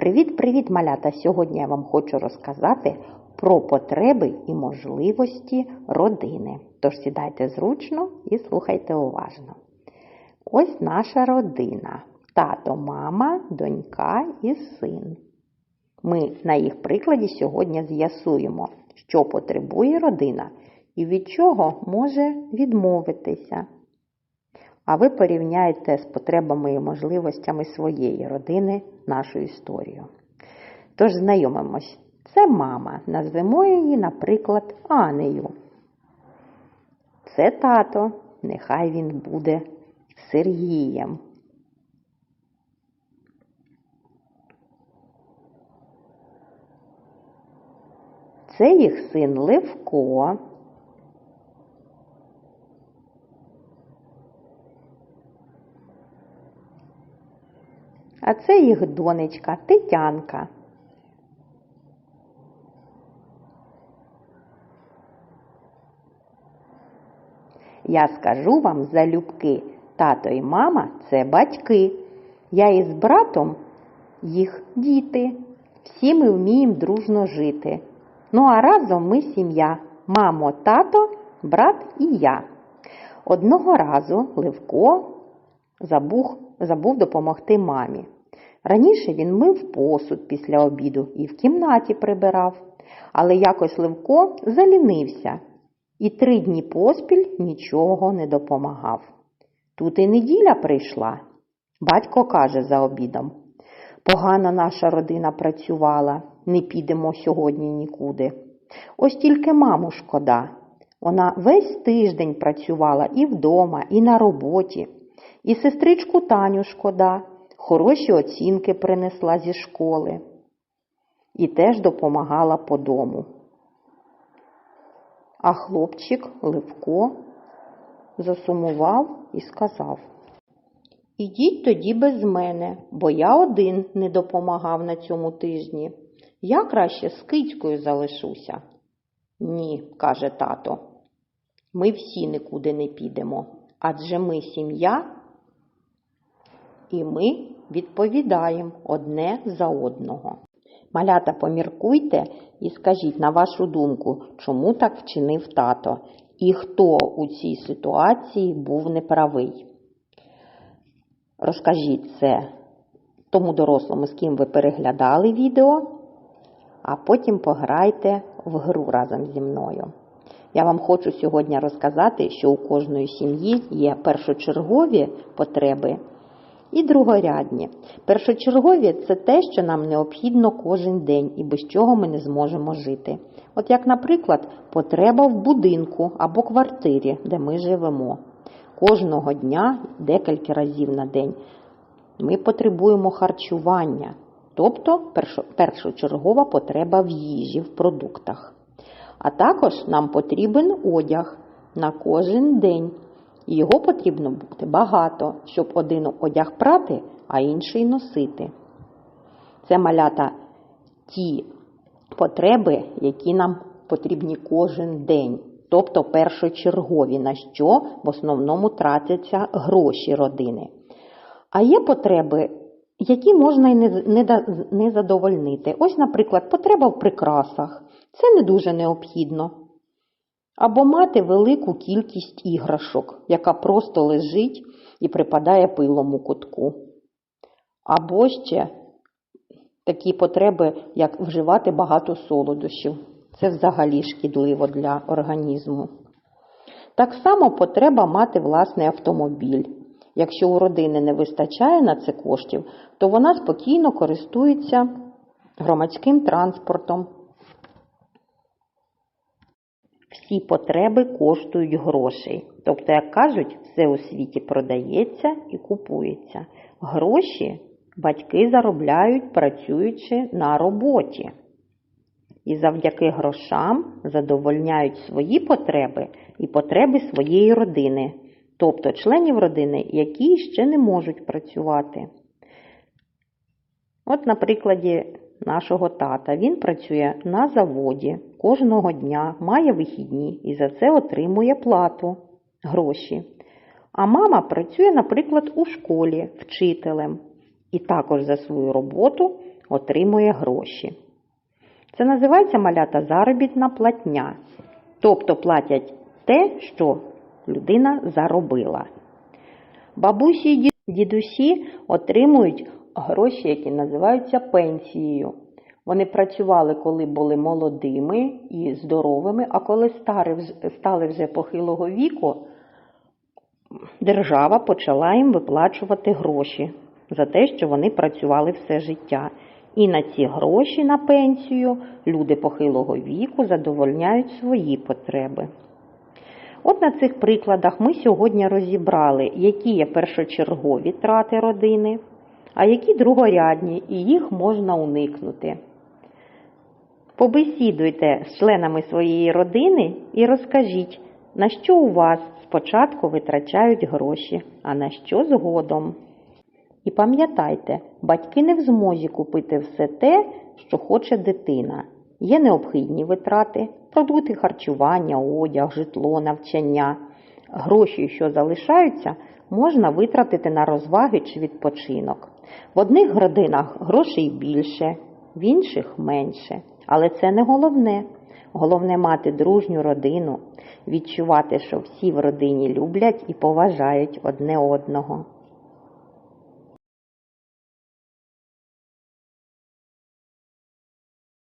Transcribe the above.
Привіт-привіт, малята! Сьогодні я вам хочу розказати про потреби і можливості родини. Тож сідайте зручно і слухайте уважно. Ось наша родина: тато, мама, донька і син. Ми на їх прикладі сьогодні з'ясуємо, що потребує родина і від чого може відмовитися. А ви порівняєте з потребами і можливостями своєї родини нашу історію. Тож знайомимось. Це мама. Назвемо її, наприклад, Анею. Це тато. Нехай він буде Сергієм. Це їх син Левко. А це їх донечка Тетянка. Я скажу вам залюбки, тато і мама це батьки. Я із братом їх діти. Всі ми вміємо дружно жити. Ну а разом ми сім'я, мамо, тато, брат і я. Одного разу Левко забув, забув допомогти мамі. Раніше він мив посуд після обіду і в кімнаті прибирав, але якось Левко залінився і три дні поспіль нічого не допомагав. Тут і неділя прийшла. Батько каже за обідом. Погано наша родина працювала, не підемо сьогодні нікуди. Ось тільки маму шкода. Вона весь тиждень працювала і вдома, і на роботі. І сестричку Таню шкода, хороші оцінки принесла зі школи і теж допомагала по дому. А хлопчик Левко засумував і сказав Ідіть тоді без мене, бо я один не допомагав на цьому тижні. Я краще з кицькою залишуся. Ні, каже тато, ми всі нікуди не підемо, адже ми сім'я, і ми відповідаємо одне за одного. Малята, поміркуйте і скажіть, на вашу думку, чому так вчинив тато і хто у цій ситуації був неправий. Розкажіть це тому дорослому, з ким ви переглядали відео, а потім пограйте в гру разом зі мною. Я вам хочу сьогодні розказати, що у кожної сім'ї є першочергові потреби і другорядні. Першочергові це те, що нам необхідно кожен день і без чого ми не зможемо жити. От як, наприклад, потреба в будинку або квартирі, де ми живемо. Кожного дня, декілька разів на день, ми потребуємо харчування, тобто першочергова потреба в їжі, в продуктах. А також нам потрібен одяг на кожен день. Його потрібно бути багато, щоб один одяг прати, а інший носити. Це малята ті потреби, які нам потрібні кожен день, тобто першочергові, на що в основному тратяться гроші родини. А є потреби, які можна і не задовольнити. Ось, наприклад, потреба в прикрасах. Це не дуже необхідно. Або мати велику кількість іграшок, яка просто лежить і припадає пилом у кутку. Або ще такі потреби, як вживати багато солодощів. Це взагалі шкідливо для організму. Так само потреба мати власний автомобіль. Якщо у родини не вистачає на це коштів, то вона спокійно користується громадським транспортом. Всі потреби коштують грошей. Тобто, як кажуть, все у світі продається і купується. Гроші батьки заробляють, працюючи на роботі. І завдяки грошам задовольняють свої потреби і потреби своєї родини, тобто членів родини, які ще не можуть працювати. От, на прикладі нашого тата. Він працює на заводі кожного дня, має вихідні і за це отримує плату, гроші. А мама працює, наприклад, у школі вчителем і також за свою роботу отримує гроші. Це називається малята заробітна платня. Тобто платять те, що людина заробила. Бабусі і дідусі отримують гроші, які називаються пенсією. Вони працювали, коли були молодими і здоровими, а коли стали вже похилого віку, держава почала їм виплачувати гроші за те, що вони працювали все життя. І на ці гроші на пенсію люди похилого віку задовольняють свої потреби. От на цих прикладах ми сьогодні розібрали, які є першочергові трати родини, а які другорядні, і їх можна уникнути. Побесідуйте з членами своєї родини і розкажіть, на що у вас спочатку витрачають гроші, а на що згодом. І пам'ятайте, батьки не в змозі купити все те, що хоче дитина. Є необхідні витрати, продукти харчування, одяг, житло, навчання. Гроші, що залишаються, можна витратити на розваги чи відпочинок. В одних родинах грошей більше, в інших менше. Але це не головне. Головне мати дружню родину, відчувати, що всі в родині люблять і поважають одне одного.